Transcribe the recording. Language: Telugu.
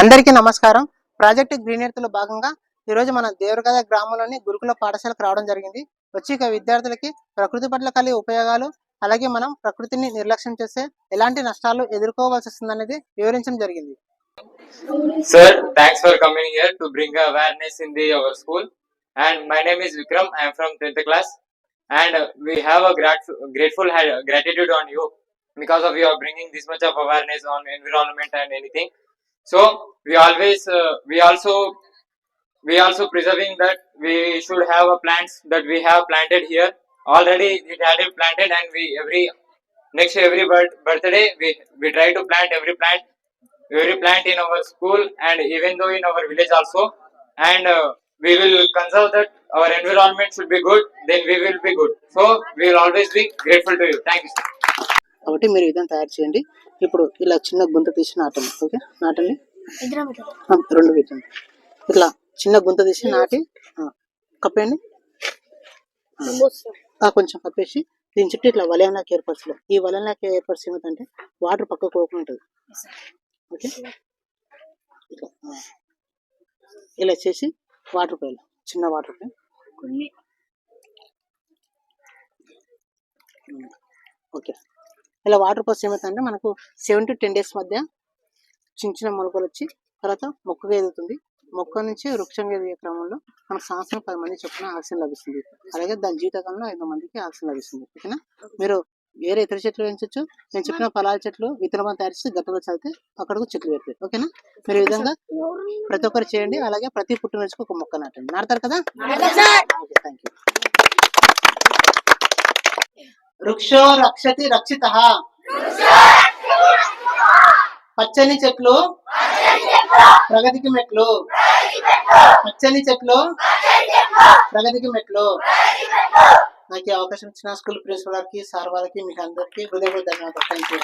అందరికీ నమస్కారం. ప్రాజెక్ట్ గ్రీనేర్తలో భాగంగా ఈ ఈరోజు మన దేవరగద గ్రామంలోని గురుకుల పాఠశాలకు రావడం జరిగింది. వచ్చి ఇక విద్యార్థులకి ప్రకృతి పట్ల కలిగే ఉపయోగాలు అలాగే మనం ప్రకృతిని నిర్లక్ష్యం చేస్తే ఎలాంటి నష్టాలు ఎదుర్కోవాల్సి వస్తుంది అనేది వివరించడం జరిగింది. Sir thanks for coming here to bring awareness in the our school and my name is Vikram I'm from tenth class and we have grateful gratitude on you because of you are bringing this much on environment and anything so we always uh, we also we also preserving that we should have a plants that we have planted here already. It had it planted, and we every next every birth- birthday we we try to plant every plant every plant in our school and even though in our village also and uh, we will conserve that our environment should be good then we will be good so we will always be grateful to you thank you sir. కాబట్టి మీరు ఈ విధంగా తయారు చేయండి ఇప్పుడు ఇలా చిన్న గుంత తీసి నాటండి ఓకే నాటండి రెండు పెట్టండి ఇట్లా చిన్న గుంత తీసి నాటి కప్పేయండి. కొంచెం కప్పేసి దీని చుట్టూ ఇట్లా వలయంలాగా ఏర్పరచలేదు ఈ వలయంలాగా ఏర్పరిచి ఏమిటంటే వాటర్ పక్కకు పోకుండా ఉంటుంది. ఓకే. ఇలా చేసి వాటర్ పోయాలి. చిన్న వాటర్ పోయి. ఓకే. ఇలా వాటర్ పోసి ఏమవుతుందంటే మనకు సెవెన్ టు టెన్ డేస్ మధ్య చిన్న చిన్న మొలకలు వచ్చి తర్వాత మొక్కగా ఎదుగుతుంది మొక్క నుంచి వృక్షంగా ఎదిగే క్రమంలో మనకు సంవత్సరం పది మంది చొప్పున ఆక్సిజన్ లభిస్తుంది. అలాగే దాని జీవితకాలంలో ఐదు మందికి ఆక్సిజన్ లభిస్తుంది. ఓకేనా? మీరు వేరే ఇతర చెట్లు పెంచవచ్చు నేను చెప్పిన ఫలాల చెట్లు విత్తనం తయారు చేసి గట్టలో చదివితే అక్కడకు చెట్లు పెడతాయి. ఓకేనా? మీరు ఈ విధంగా ప్రతి ఒక్కరు చేయండి. అలాగే ప్రతి పుట్టినరోజుకు ఒక మొక్క నాటండి. నాడతారు కదా? థ్యాంక్ యూ వృక్షో రక్షతి రక్షిత పచ్చని చెట్లు. ప్రగతికి మెట్లు. పచ్చని చెట్లు. ప్రగతికి మెట్లు. నాకు ఈ అవకాశం ఇచ్చిన స్కూల్ ప్రిన్సిపల్ గారికి సార్ వాళ్ళకి మీకు అందరికీ హృదయపూర్వక ధన్యవాదాలు. Thank you